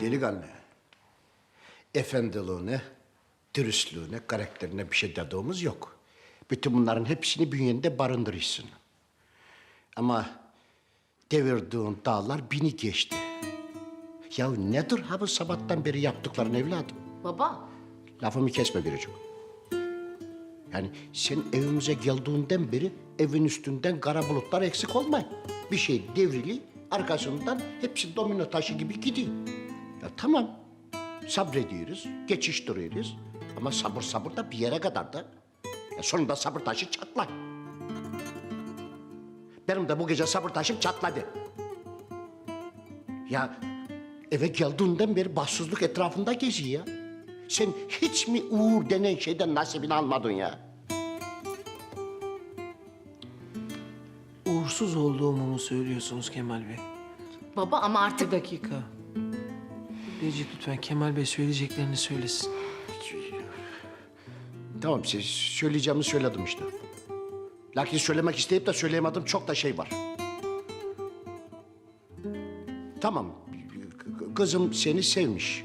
Delikanlı. Efendiliğine, dürüstlüğüne, karakterine bir şey dediğimiz yok. Bütün bunların hepsini bünyende barındırırsın. Ama devirdiğin dağlar bini geçti. Ya nedir ha bu sabahtan beri yaptıkların evladım? Baba, Lafımı kesme biricik. Yani sen evimize geldiğinden beri evin üstünden kara bulutlar eksik olmay. Bir şey devrili, arkasından hepsi domino taşı gibi gidiyor. Ya tamam, sabrediyoruz, geçiştiriyoruz. Ama sabır sabır da bir yere kadar da. Ya sonunda sabır taşı çatlar. Benim de bu gece sabır taşım çatladı. Ya eve geldiğinden beri bahtsızlık etrafında geziyor ya. Sen hiç mi uğur denen şeyden nasibini almadın ya? Uğursuz olduğumu mu söylüyorsunuz Kemal Bey? baba ama Bir artık... dakika. Necip lütfen Kemal Bey söyleyeceklerini söylesin. Tamam siz söyleyeceğimi söyledim işte. Lakin söylemek isteyip de söyleyemedim çok da şey var. Tamam, kızım seni sevmiş.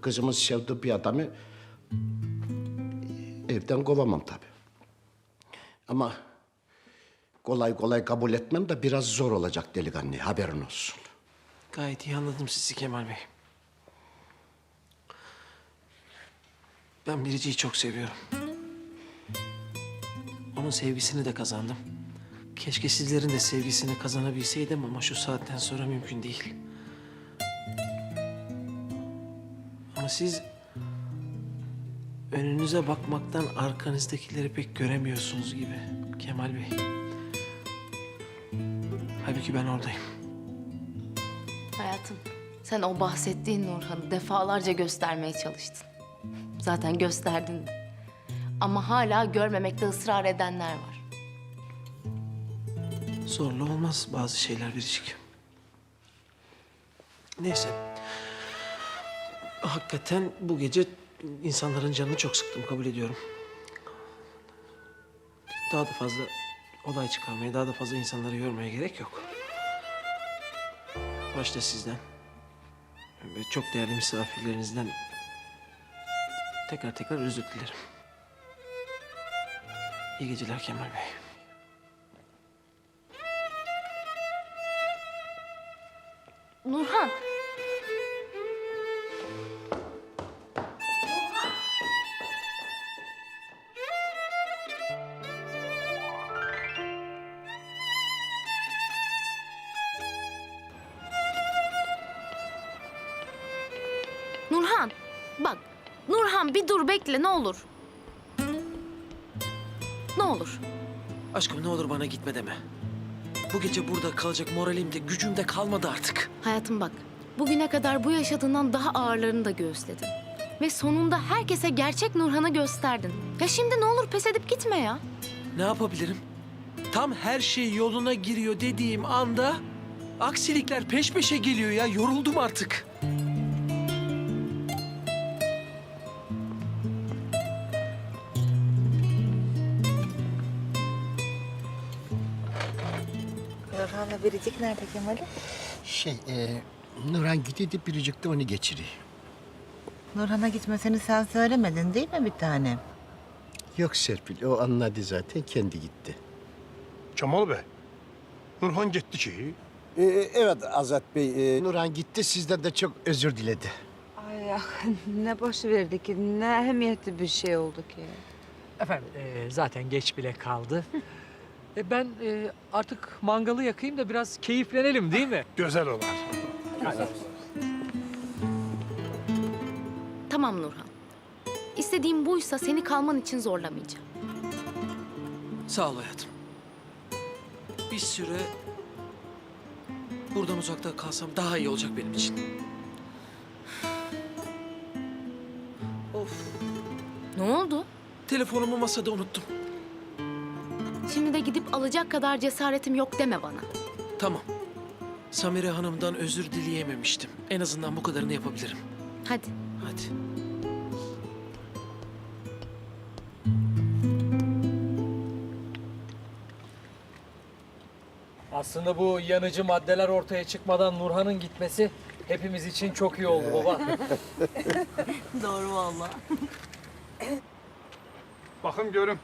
Kızımın sevdiği bir adamı evden kovamam tabii. Ama kolay kolay kabul etmem de biraz zor olacak delikanlı, haberin olsun. Gayet iyi anladım sizi Kemal Bey. Ben Biricik'i çok seviyorum. Onun sevgisini de kazandım. Keşke sizlerin de sevgisini kazanabilseydim ama şu saatten sonra mümkün değil. Ama siz önünüze bakmaktan arkanızdakileri pek göremiyorsunuz gibi Kemal Bey. Halbuki ben oradayım. Hayatım, sen o bahsettiğin Nurhan'ı defalarca göstermeye çalıştın. Zaten gösterdin. Ama hala görmemekte ısrar edenler var. Zorla olmaz bazı şeyler biricik. Neyse. Hakikaten bu gece insanların canını çok sıktım kabul ediyorum. Daha da fazla olay çıkarmaya, daha da fazla insanları yormaya gerek yok. Başta sizden ve çok değerli misafirlerinizden tekrar tekrar özür dilerim. İyi geceler Kemal Bey. Nurhan! Bak. Nurhan bir dur bekle ne olur. Ne olur. Aşkım ne olur bana gitme deme. Bu gece burada kalacak moralim de gücüm de kalmadı artık. Hayatım bak, bugüne kadar bu yaşadığından daha ağırlarını da göğüsledin. Ve sonunda herkese gerçek Nurhan'ı gösterdin. Ya şimdi ne olur pes edip gitme ya. Ne yapabilirim? Tam her şey yoluna giriyor dediğim anda aksilikler peş peşe geliyor ya. Yoruldum artık. Biricik nerede Kemal'im? Şey, e, Nurhan gidiyordu biricik de onu geçiriyor. Nurhan'a gitmesini sen söylemedin değil mi bir tanem? Yok Serpil, o anladı zaten, kendi gitti. Cemal Bey, Nurhan gitti ki. Ee, evet Azat Bey, e, Nurhan gitti, sizden de çok özür diledi. Ay ya ne boş verdi ki, ne ehemmiyetli bir şey oldu ki. Efendim e, zaten geç bile kaldı. E, ben e, artık mangalı yakayım da biraz keyiflenelim değil mi? Güzel olar. Tamam Nurhan. İstediğim buysa seni kalman için zorlamayacağım. Sağ ol hayatım. Bir süre buradan uzakta kalsam daha iyi olacak benim için. Of. Ne oldu? Telefonumu masada unuttum. Şimdi de gidip alacak kadar cesaretim yok deme bana. Tamam. Samire Hanım'dan özür dileyememiştim. En azından bu kadarını yapabilirim. Hadi. Hadi. Aslında bu yanıcı maddeler ortaya çıkmadan Nurhan'ın gitmesi hepimiz için çok iyi oldu baba. Doğru valla. Baxım görüm.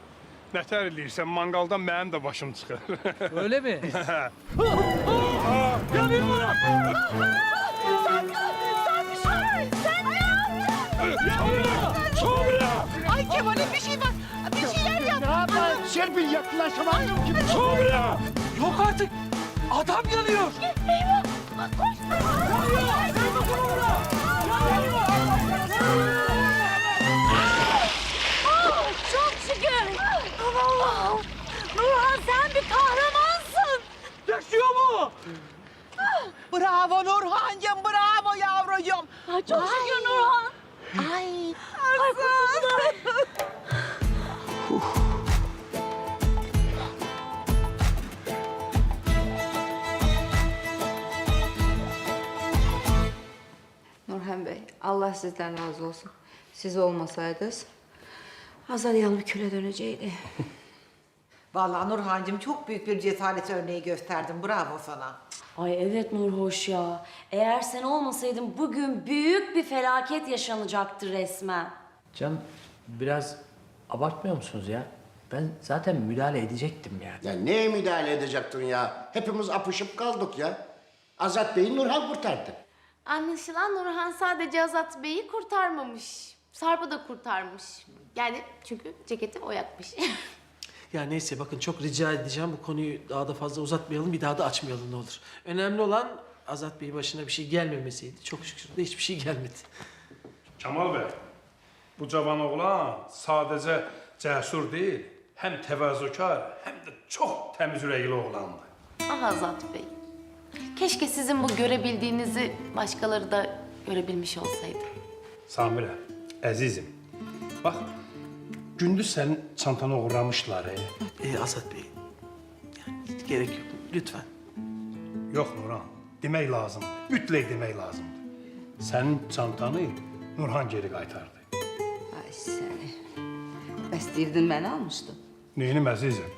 Nətər eləyirsən, manqaldan mənim də başım çıxır. Öyle mi? Ay Kemal'im bir şey var. Bir şeyler yap. Serpil yaklaşamam gibi. Yok artık. Adam yanıyor. Çok Nurhan sen bir kahramansın. Yaşıyor mu? Bravo Nurhancığım, bravo yavrucuğum. Ay, çok şükür Nurhan. Ay. Ay kurtuldum. Nurhan Bey, Allah sizden razı olsun. Siz olmasaydınız Azar yanı küle dönecekti. Vallahi Nurhancığım çok büyük bir cesaret örneği gösterdin. Bravo sana. Ay evet Nurhoş ya. Eğer sen olmasaydın bugün büyük bir felaket yaşanacaktı resmen. Can biraz abartmıyor musunuz ya? Ben zaten müdahale edecektim yani. Ya neye müdahale edecektin ya? Hepimiz apışıp kaldık ya. Azat Bey'i Nurhan kurtardı. Anlaşılan Nurhan sadece Azat Bey'i kurtarmamış. Sarp'ı da kurtarmış. Yani çünkü ceketi o yakmış. Ya neyse bakın çok rica edeceğim bu konuyu daha da fazla uzatmayalım bir daha da açmayalım ne olur. Önemli olan Azat Bey başına bir şey gelmemesiydi. Çok şükür de hiçbir şey gelmedi. Kamal bəy, bu cavan oğlan sadəcə cəsur deyil, həm təvazökar, həm də çox təmiz ürəkli oğlandır. ah Azat Bey. Keşke sizin bu görebildiğinizi başkaları da görebilmiş olsaydı. Samirə, əzizim, bax, gündüz sənin çantanı uğramışlar. E. Ee, Azat Bey yani hiç gerek yok lütfen. Yox Nurhan, demək lazımdır. Mütləq demək lazımdır. Sənin çantanı Nurhan geri qaytardı. Ay seni. Bəstirdin beni almışdın. Neynim əzizim?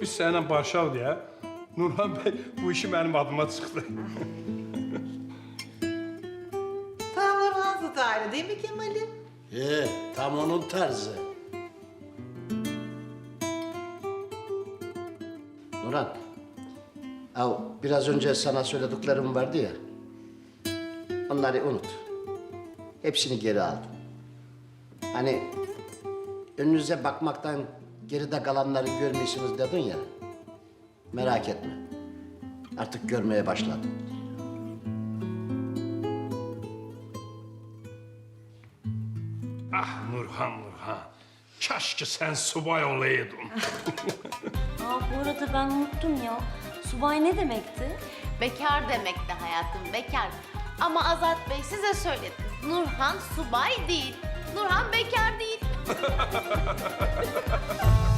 Biz səninlə barışaq deyə Nurhan bəy bu işi mənim adıma çıxdı. Tam Nurhan style değil mi Kemal'im? He, tam onun tarzı. Nurhan, ya biraz önce sana söylediklerim vardı ya. Onları unut. Hepsini geri aldım. Hani önünüze bakmaktan geride kalanları görmüyorsunuz dedin ya. Merak etme. Artık görmeye başladım. Ah Nurhan, Nurhan. Kaş ki sən subay olaydın. Aa bu arada ben unuttum ya. Subay ne demekti? Bekar demekti hayatım, bekar. Ama Azat Bey size söyledim. Nurhan subay değil. Nurhan bekar değil.